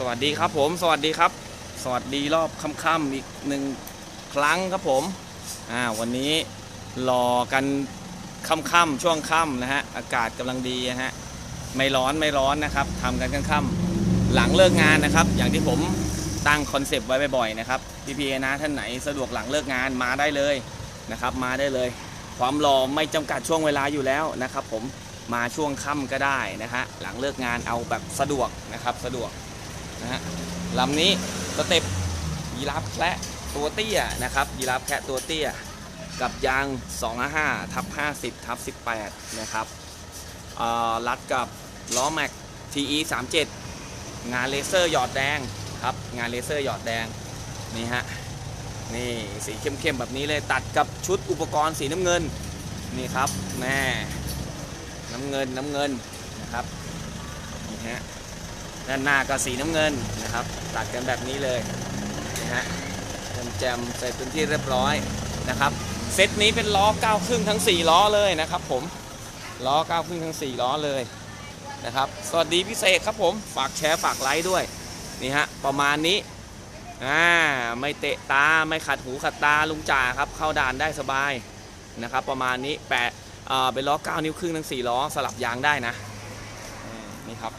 สวัสดีครับผม สวัสดีครับ สวัสดีรอบค่ำๆอีกหนึ่งครั้งครับผมอ่าวันนี้รอกันค่ำๆช่วงค่ำนะฮะอากาศกำลังดีนะฮะไม่ร้อนไม่ร้อนนะครับทำกันค่ำๆหลังเลิกงานนะครับ อย่างที่ผมตั้งคอนเซปต์ไว้บ่อยๆนะครับพี่พีนะท่านไหนสะดวกหลังเลิกงานมาได้เลยนะครับ มาได้เลย ความรอไม่จำกัดช่วงเวลาอยู่แล้วนะครับ ผมมาช่วงค่ำก็ได้นะฮะหลังเลิกงานเอาแบบสะดวกนะครับสะดวก นะฮะลำนี้สเต็ปยีราฟแคระตัวเตี้ยนะครับยีราฟแคระตัวเตี้ย กับยาง 255ทับ50ทับ18 นะครับรัดกับล้อแม็ก TE 37งานเลเซอร์หยอดแดงครับงานเลเซอร์หยอดแดงนี่ฮะนี่สีเข้มๆแบบนี้เลยตัดกับชุดอุปกรณ์สีน้ำเงินนี่ครับแม่น้ำเงินน้ำเงินนะครับนี่ฮะ ด้านหน้าก็สีน้ำเงินนะครับ ตัดกันแบบนี้เลยนะฮะแจมใส่พื้นที่เรียบร้อยนะครับ เซตนี้เป็นล้อ9ครึ่งทั้ง 4 ล้อเลยนะครับ ผมล้อ9ครึ่งทั้ง 4 ล้อเลยนะครับ สวัสดีพิเศษครับผมฝากแชร์ฝากไลค์ด้วยนี่ฮะประมาณนี้อ่าไม่เตะตาไม่ขัดหูขัดตาลุงจ่าครับเข้าด่านได้สบายนะครับ ประมาณนี้แปะเอ่เป็นล้อ 9 นิ้วครึ่งทั้ง 4 ล้อสลับยางได้นะนี่ครับ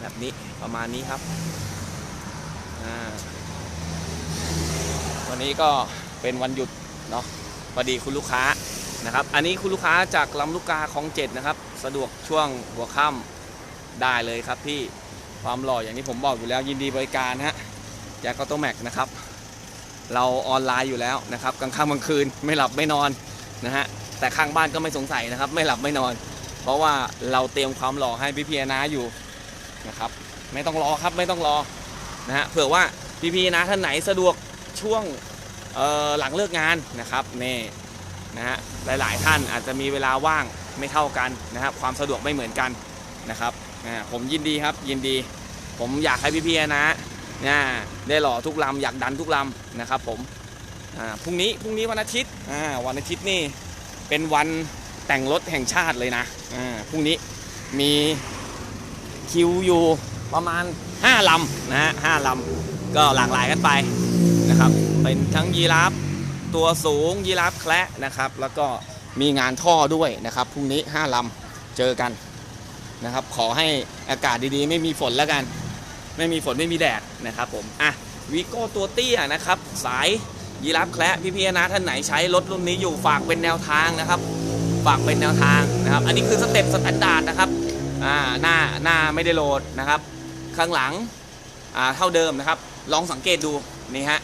แบบนี้ประมาณนี้ครับวันนี้ก็เป็นวันหยุดเนาะพอดีคุณลูกค้านะครับ อันนี้คุณลูกค้าจากลำลูกกาของเจ็ดนะครับ สะดวกช่วงหัวค่ำได้เลยครับพี่ความหล่ออย่างที่ผมบอกอยู่แล้วยินดีบริการฮะแจ็คก็ต้องแม็กนะครับ เราออนไลน์อยู่แล้วนะครับกลางค่ำกลางคืนไม่หลับไม่นอนนะฮะแต่ข้างบ้านก็ไม่สงสัยนะครับ ไม่หลับไม่นอน เพราะว่าเราเตรียมความหล่อให้พี่พีนาอยู่ นะครับไม่ต้องรอครับไม่ต้องรอนะฮะเผื่อว่าพี่ๆนะท่านไหนสะดวกช่วงหลังเลิกงานนะครับนี่นะฮะหลายๆท่านอาจจะมีเวลาว่างไม่เท่ากันนะครับความสะดวกไม่เหมือนกันนะครับผมยินดีครับยินดี ผมอยากให้พี่ๆนะนะได้หล่อทุกลำอยากดันทุกลำนะครับผมพรุ่งนี้พรุ่งนี้วันอาทิตย์วันอาทิตย์นี่เป็นวันแต่งรถแห่งชาติเลยนะพรุ่งนี้มี คิวอยู่ประมาณ 5ลำนะฮะห้าลำก็หลากหลายกันไปนะครับ เป็นทั้งยีราฟตัวสูงยีราฟแคระนะครับ แล้วก็มีงานท่อด้วยนะครับพรุ่งนี้5ลำเจอกันนะครับ ขอให้อากาศดีๆ ไม่มีฝนแล้วกัน ไม่มีฝนไม่มีแดดนะครับผมอะวีโก้ตัวเตี้ยนะครับ สายยีราฟแคระพี่ๆนะท่านไหนใช้รถรุ่นนี้อยู่ฝากเป็นแนวทางนะครับ ฝากเป็นแนวทางนะครับ อันนี้คือสเต็ปสแตนดาร์ดนะครับ อ่าหน้าหน้าไม่ได้โหลดนะครับ ข้างหลังอ่าเท่าเดิมนะครับ ลองสังเกตดูนี่ฮะ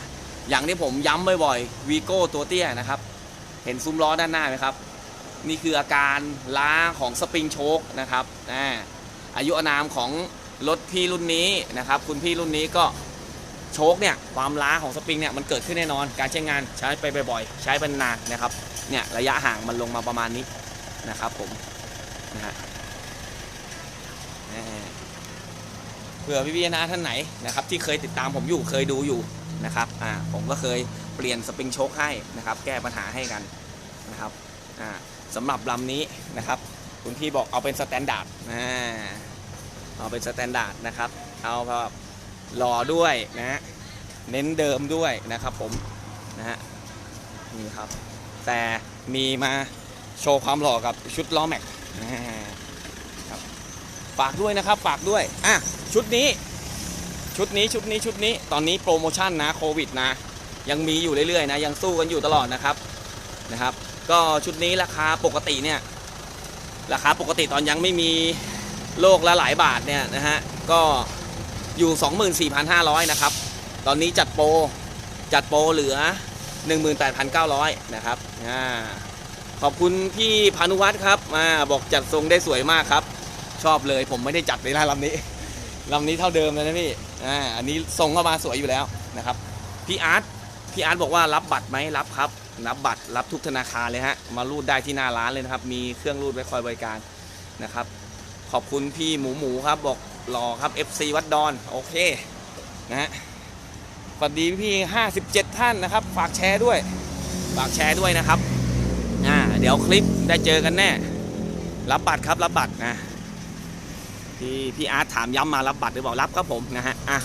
อย่างที่ผมย้ำบ่อยๆวีโก้ตัวเตี้ยนะครับ เห็นซุ้มล้อด้านหน้าไหมครับ นี่คืออาการล้าของสปริงโชคนะครับอ่าอายุอานามของรถพี่รุ่นนี้นะครับ คุณพี่รุ่นนี้ก็โชคเนี่ยความล้าของสปริงเนี่ยมันเกิดขึ้นแน่นอน การใช้งานใช้ไปบ่อยๆ ใช้เป็นนานนะครับเนี่ยระยะห่างมันลงมาประมาณนี้นะครับผมนะฮะ เผื่อพี่ๆนะท่านไหนนะครับ ที่เคยติดตามผมอยู่เคยดูอยู่นะครับอ่าผมก็เคยเปลี่ยนสปริงโชคให้นะครับ แก้ปัญหาให้กันนะครับอ่าสำหรับลำนี้นะครับ คุณพี่บอกเอาเป็นสแตนดาร์ดอ่าเอาเป็นสแตนดาร์ดนะครับ เอาแบบหล่อด้วยนะเน้นเดิมด้วยนะครับผมนะฮะนี่ครับ แต่มีมาโชว์ความหล่อกับชุดล้อแม็ก ฝากด้วยนะครับฝากด้วยอะชุดนี้ ชุดนี้ชุดนี้ชุดนี้ตอนนี้โปรโมชั่นนะโควิดนะ ยังมีอยู่เรื่อยๆนะ ยังสู้กันอยู่ตลอดนะครับนะครับ ก็ชุดนี้ราคาปกติเนี่ยราคาปกติตอนยังไม่มีโลกละหลายบาทเนี่ยนะฮะก็อยู่ 24,500 นะครับ ตอนนี้จัดโปรจัดโปรเหลือ 18,900 นะครับอ่าขอบคุณพี่พานุวัฒน์ครับมาบอกจัดทรงได้สวยมากครับ ชอบเลย ผมไม่ได้จัดเลยนะลำนี้ลำนี้เท่าเดิมเลยนะพี่อ่าอันนี้ส่งเข้ามาสวยอยู่แล้วนะครับพี่อาร์ตพี่อาร์ตบอกว่ารับบัตรไหมรับครับรับบัตรรับทุกธนาคารเลยฮะมารูดได้ที่หน้าร้านเลยนะครับ มีเครื่องรูดไว้คอยบริการนะครับ ขอบคุณพี่หมูหมูครับบอกรอครับ FC วัดดอนโอเคนะฮะสวัสดีพี่ 57 ท่านนะครับ ฝากแชร์ด้วย ฝากแชร์ด้วยนะครับอ่าเดี๋ยวคลิปได้เจอกันแน่ รับบัตรครับรับบัตรนะ ที่พี่อาร์ตถามย้ำมารับบัตรหรือเปล่ารับครับผมนะฮะอะ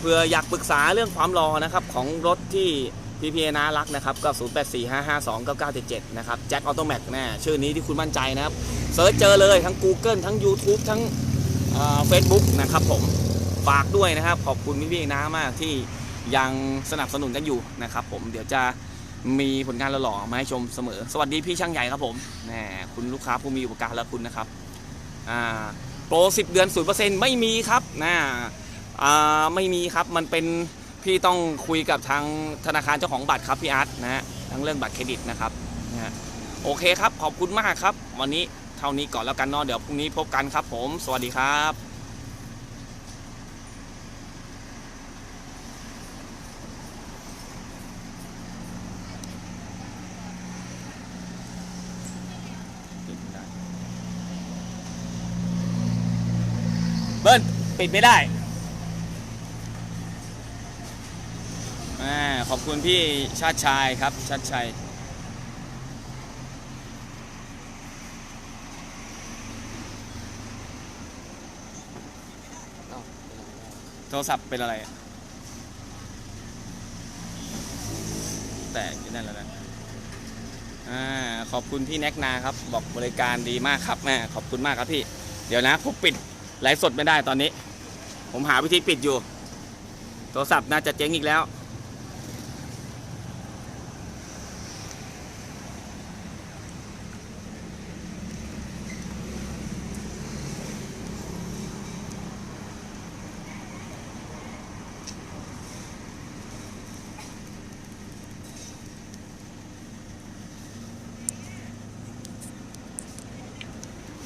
เพื่ออยากปรึกษาเรื่องความรอนะครับของรถที่พี่พีนารักนะครับก็ 0 8 4 5 5 2 9 9 7 7 นะครับแจ็คออโตแมกแน่ชื่อนี้ที่คุณมั่นใจนะครับเซิร์ชเจอเลยทั้ง Google ทั้ง YouTube ทั้งเฟซบุ๊กนะครับผมฝากด้วยนะครับ ขอบคุณพี่พี่นามากที่ยังสนับสนุนกันอยู่นะครับผมเดี๋ยวจะมีผลงานหล่อๆมาให้ชมเสมอ สวัสดีพี่ช่างใหญ่ครับผมแหมคุณลูกค้าผู้มีอุปการะคุณนะครับอ่า โปร10 เดือน 0%ไม่มีครับนะไม่มีครับมันเป็นพี่ต้องคุยกับทางธนาคารเจ้าของบัตรครับพี่อาร์ตนะฮะทั้งเรื่องบัตรเครดิตนะครับนะฮะโอเคครับขอบคุณมากครับ วันนี้เท่านี้ก่อนแล้วกันเนาะเดี๋ยวพรุ่งนี้พบกันครับผม สวัสดีครับ เบิ้ลปิดไม่ได้อาขอบคุณพี่ชาติชายครับชาติชัยโทรศัพท์เป็นอะไร แต่ยู่นั่นแล้วนะอ่าขอบคุณพี่แน็กนาครับ บอกบริการดีมากครับแม่ขอบคุณมากครับพี่ เดี๋ยวนะผมปิด ไลฟ์สดไม่ได้ตอนนี้ ผมหาวิธีปิดอยู่ โทรศัพท์น่าจะเจ๊งอีกแล้ว